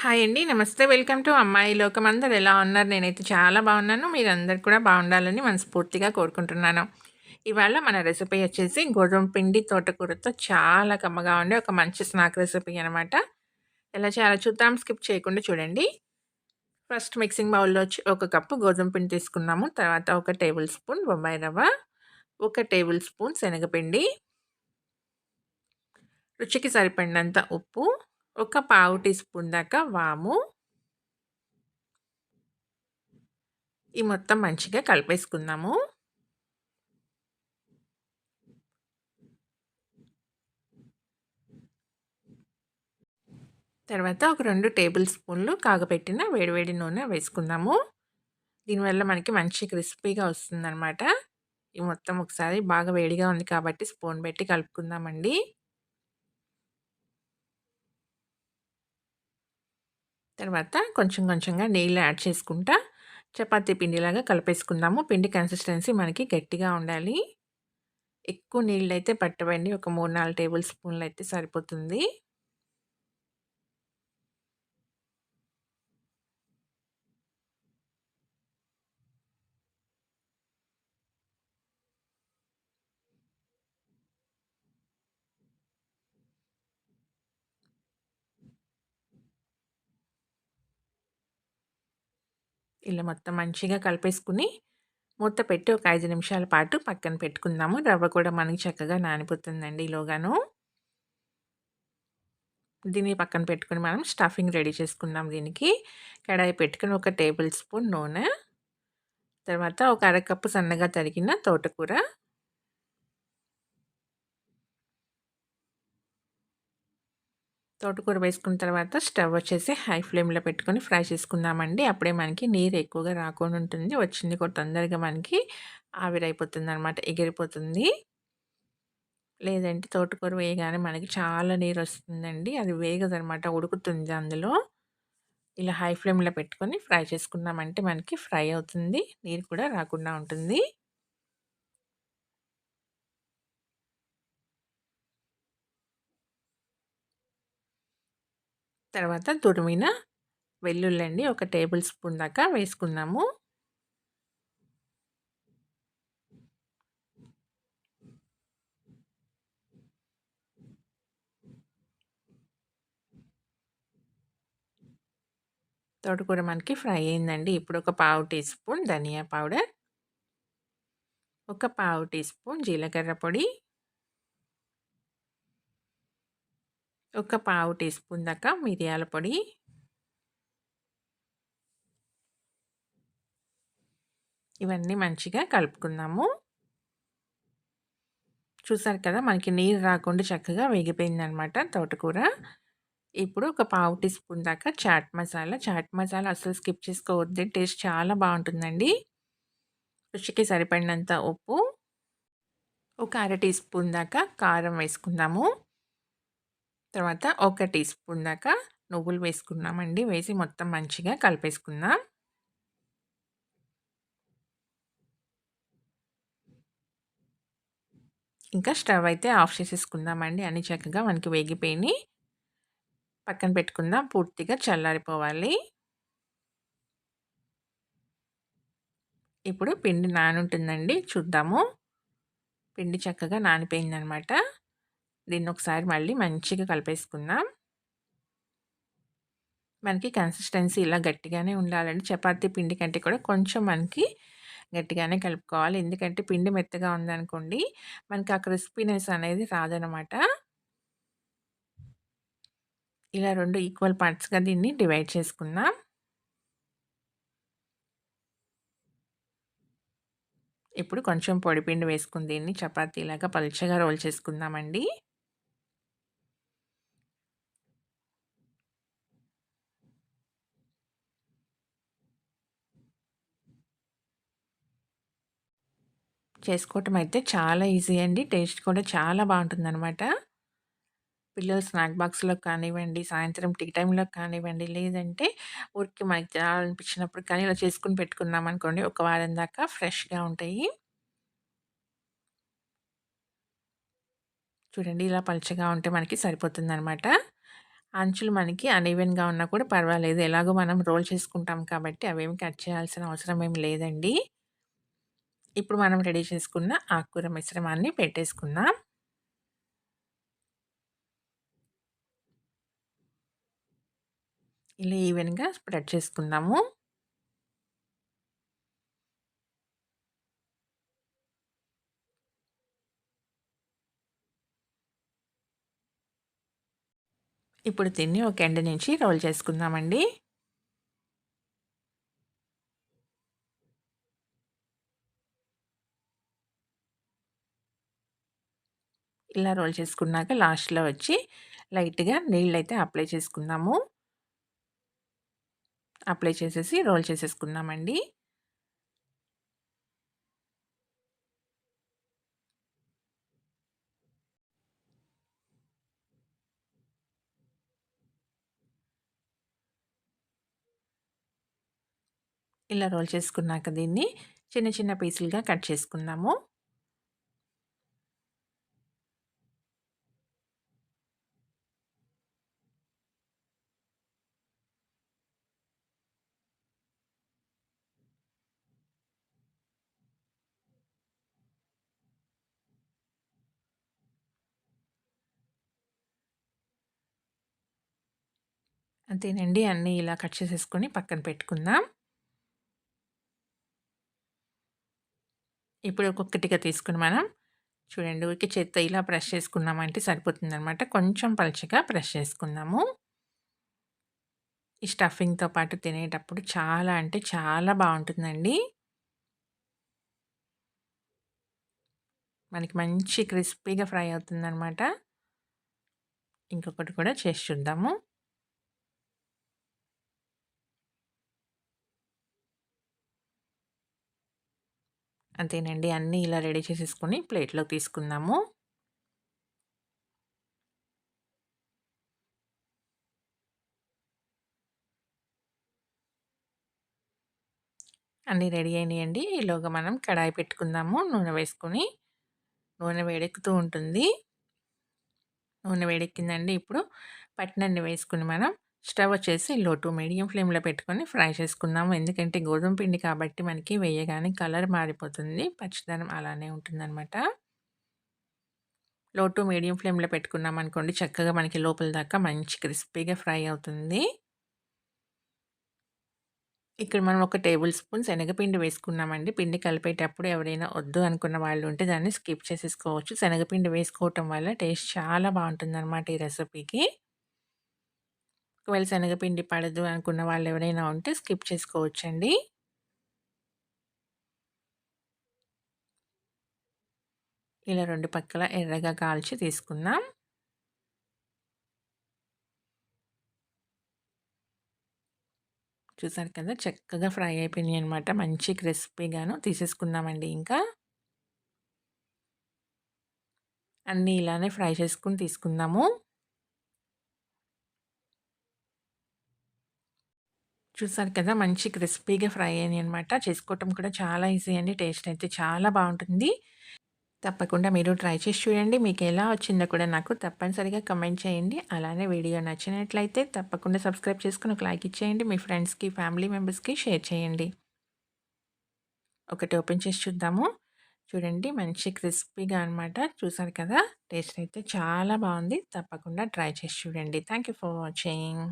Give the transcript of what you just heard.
Hi అండి. నమస్తే. Welcome to అమ్మాయి లోకం. అందరు ఎలా ఉన్నారు? నేనైతే చాలా బాగున్నాను. మీరందరు కూడా బాగుండాలని మనస్ఫూర్తిగా కోరుకుంటున్నాను. ఇవాళ మన రెసిపీ వచ్చేసి గోధుమ పిండి తోటకూరతో చాలా కమ్మగా ఉండే ఒక మంచి స్నాక్ రెసిపీ అనమాట. ఎలా చేయాలో చూద్దాం. స్కిప్ చేయకుండా చూడండి. ఫస్ట్ మిక్సింగ్ బౌల్‌లో వచ్చి ఒక కప్పు గోధుమ పిండి తీసుకున్నాము. తర్వాత ఒక టేబుల్ స్పూన్ బొంబాయి రవ్వ, ఒక టేబుల్ స్పూన్ శనగపిండి, రుచికి సరిపడినంత ఉప్పు ఒక పావు టీ స్పూన్ దాకా వాము. ఈ మొత్తం మంచిగా కలిపేసుకుందాము. తర్వాత ఒక రెండు టేబుల్ స్పూన్లు కాగపెట్టిన వేడివేడి నూనె వేసుకుందాము. దీనివల్ల మనకి మంచి క్రిస్పీగా వస్తుందన్నమాట. ఈ మొత్తం ఒకసారి బాగా వేడిగా ఉంది కాబట్టి స్పూన్ పెట్టి కలుపుకుందామండి. తర్వాత కొంచెం కొంచెంగా నీళ్ళు యాడ్ చేసుకుంటా. చపాతీ పిండిలాగా కలిపేసుకుందాము. పిండి కన్సిస్టెన్సీ మనకి గట్టిగా ఉండాలి. ఎక్కువ నీళ్ళు అయితే పట్టవండి. ఒక మూడు నాలుగు టేబుల్ స్పూన్లు అయితే సరిపోతుంది. ఇలా మొత్తం మంచిగా కలిపేసుకుని మూత పెట్టి ఒక ఐదు నిమిషాల పాటు పక్కన పెట్టుకుందాము. రవ్వ కూడా మనకి చక్కగా నానిపోతుందండి ఈలోగాను. దీన్ని పక్కన పెట్టుకుని మనం స్టఫింగ్ రెడీ చేసుకుందాం దీనికి. కడాయి పెట్టుకుని ఒక టేబుల్ స్పూన్ నూనె. తర్వాత ఒక అరకప్పు సన్నగా తరిగిన తోటకూర. తోటకూర వేసుకున్న తర్వాత స్టవ్ వచ్చేసి హై ఫ్లేమ్లో పెట్టుకొని ఫ్రై చేసుకుందామండి. అప్పుడే మనకి నీరు ఎక్కువగా రాకుండా ఉంటుంది. వచ్చింది కూడా తొందరగా మనకి ఆవిరైపోతుంది అనమాట ఎగిరిపోతుంది. లేదంటే తోటకూర వేయగానే మనకి చాలా నీరు వస్తుందండి. అది వేగదనమాట ఉడుకుతుంది అందులో. ఇలా హై ఫ్లేమ్లో పెట్టుకొని ఫ్రై చేసుకున్నామంటే మనకి ఫ్రై అవుతుంది నీరు కూడా రాకుండా ఉంటుంది. తర్వాత తురిమిన వెల్లుల్లండి ఒక టేబుల్ స్పూన్ దాకా వేసుకున్నాము తోటకూర మనకి ఫ్రై అయిందండి. ఇప్పుడు ఒక పావు టీ స్పూన్ ధనియా పౌడర్ ఒక పావు టీ స్పూన్ జీలకర్ర పొడి ఒక పావు టీ స్పూన్ దాకా మిరియాల పొడి. ఇవన్నీ మంచిగా కలుపుకుందాము చూసారు కదా మనకి నీరు రాకుండా చక్కగా వేగిపోయిందనమాట తోటకూర. ఇప్పుడు ఒక పావు టీ స్పూన్ దాకా చాట్ మసాలా. చాట్ మసాలా అసలు స్కిప్ చేసుకోవద్దు టేస్ట్ చాలా బాగుంటుందండి. రుచికి సరిపడినంత ఉప్పు. ఒక అర టీ స్పూన్ దాకా కారం వేసుకుందాము. తర్వాత ఒక టీ స్పూన్ దాకా నువ్వులు వేసుకున్నామండి. వేసి మొత్తం మంచిగా కలిపేసుకుందాం. ఇంకా స్టవ్ అయితే ఆఫ్ చేసేసుకుందామండి. అన్ని చక్కగా మనకి వేగిపోయి పక్కన పెట్టుకుందాం. పూర్తిగా చల్లారిపోవాలి. ఇప్పుడు పిండి నానుంటుందండి. చూద్దాము. పిండి చక్కగా నానిపోయిందనమాట. దీన్ని ఒకసారి మళ్ళీ మంచిగా కలిపేసుకుందాం. మనకి కన్సిస్టెన్సీ ఇలా గట్టిగానే ఉండాలండి. చపాతీ పిండి కంటే కూడా కొంచెం మనకి గట్టిగానే కలుపుకోవాలి. ఎందుకంటే పిండి మెత్తగా ఉందనుకోండి మనకి ఆ క్రిస్పీనెస్ అనేది రాదనమాట. ఇలా రెండు ఈక్వల్ పార్ట్స్గా దీన్ని డివైడ్ చేసుకుందాం. ఇప్పుడు కొంచెం పొడిపిండి వేసుకుని దీన్ని చపాతీలాగా పలుచగా రోల్ చేసుకుందామండి. చేసుకోవటం అయితే చాలా ఈజీ అండి టేస్ట్ కూడా చాలా బాగుంటుందన్నమాట పిల్లలు స్నాక్ బాక్స్లో కానివ్వండి సాయంత్రం టీ టైంలో కానివ్వండి లేదంటే ఊరికి మనకి తినాలనిపించినప్పుడు కానీ ఇలా చేసుకుని పెట్టుకున్నాం అనుకోండి ఒక వారం దాకా ఫ్రెష్గా ఉంటాయి చూడండి ఇలా పలుచగా ఉంటే మనకి సరిపోతుంది అనమాట అంచులు మనకి అన్‌ఈవెన్‌గా ఉన్నా కూడా పర్వాలేదు. ఎలాగో మనం రోల్ చేసుకుంటాం కాబట్టి అవేమి కట్ చేయాల్సిన అవసరం ఏమి లేదండి. ఇప్పుడు మనం రెడీ చేసుకున్న ఆకుకూర మిశ్రమాన్ని పెట్టేసుకుందాం. ఇలా ఈవెన్‌గా స్ప్రెడ్ చేసుకుందాము. ఇప్పుడు దీన్ని ఒక ఎండ నుంచి రోల్ చేసుకుందామండి. ఇలా రోల్ చేసుకున్నాక లాస్ట్‌లో వచ్చి లైట్‌గా నీళ్ళైతే అప్లై చేసుకున్నాము అప్లై చేసేసి రోల్ చేసేసుకున్నామండి ఇలా రోల్ చేసుకున్నాక దీన్ని చిన్న చిన్న పీసులుగా కట్ చేసుకున్నాము అంతేనండి. అన్నీ ఇలా కట్ చేసేసుకొని పక్కన పెట్టుకుందాం. ఇప్పుడు ఒక్కొక్కటిగా తీసుకుని మనం చూడండి ఊరికి చేత్తో ఇలా ప్రెస్ చేసుకున్నామంటే సరిపోతుందనమాట. కొంచెం పలుచగా ప్రెస్ చేసుకుందాము. ఈ స్టఫింగ్‌తో పాటు తినేటప్పుడు చాలా అంటే చాలా బాగుంటుందండి మనకి మంచి క్రిస్పీగా ఫ్రై అవుతుందనమాట. ఇంకొకటి కూడా చేసి చూద్దాము. అంతేనండి. అన్నీ ఇలా రెడీ చేసేసుకొని ప్లేట్‌లోకి తీసుకుందాము. అన్నీ రెడీ అయినాయండి. ఈలోగా మనం కడాయి పెట్టుకుందాము. నూనె వేసుకొని నూనె వేడెక్కుతూ ఉంటుంది. నూనె వేడెక్కిందండి. ఇప్పుడు పట్టినన్ని వేసుకుని మనం స్టవ్ వచ్చేసి లో టు మీడియం ఫ్లేమ్‌లో పెట్టుకొని ఫ్రై చేసుకుందాము. ఎందుకంటే గోధుమ పిండి కాబట్టి మనకి వేయగానే కలర్ మారిపోతుంది. పచ్చిదనం అలానే ఉంటుందన్నమాట లో టు మీడియం ఫ్లేమ్‌లో పెట్టుకున్నాం అనుకోండి చక్కగా మనకి లోపల దాకా మంచి క్రిస్పీగా ఫ్రై అవుతుంది. ఇక్కడ మనం ఒక టేబుల్ స్పూన్ శనగపిండి వేసుకున్నామండి. పిండి కలిపేటప్పుడు ఎవరైనా వద్దు అనుకున్న వాళ్ళు ఉంటే దాన్ని స్కిప్ చేసేసుకోవచ్చు. శనగపిండి వేసుకోవటం వల్ల టేస్ట్ చాలా బావుంటుందనమాట ఈ రెసిపీకి. ఒకవేళ శనగపిండి పడదు అనుకున్న వాళ్ళు ఎవరైనా ఉంటే స్కిప్ చేసుకోవచ్చండి. ఇలా రెండు పక్కల ఎర్రగా కాల్చి తీసుకుందాం. చూసారు కదా చక్కగా ఫ్రై అయిపోయినాయి అనమాట. మంచి క్రిస్పీగాను తీసేసుకున్నామండి ఇంకా. అన్నీ ఇలానే ఫ్రై చేసుకుని తీసుకుందాము. చూసారు కదా మంచి క్రిస్పీగా ఫ్రై అయినాయి అనమాట. చేసుకోవటం కూడా చాలా ఈజీ అండి. టేస్ట్ అయితే చాలా బాగుంటుంది తప్పకుండా మీరు ట్రై చేసి చూడండి. మీకు ఎలా వచ్చిందో కూడా నాకు తప్పనిసరిగా కమెంట్ చేయండి. అలానే వీడియో నచ్చినట్లయితే తప్పకుండా సబ్స్క్రైబ్ చేసుకొని ఒక లైక్ ఇచ్చేయండి. మీ ఫ్రెండ్స్‌కి, ఫ్యామిలీ మెంబర్స్‌కి షేర్ చేయండి. ఒకటి ఓపెన్ చేసి చూద్దాము. చూడండి మంచి క్రిస్పీగా అనమాట. చూసారు కదా! టేస్ట్ అయితే చాలా బాగుంది తప్పకుండా ట్రై చేసి చూడండి. Thank you for watching.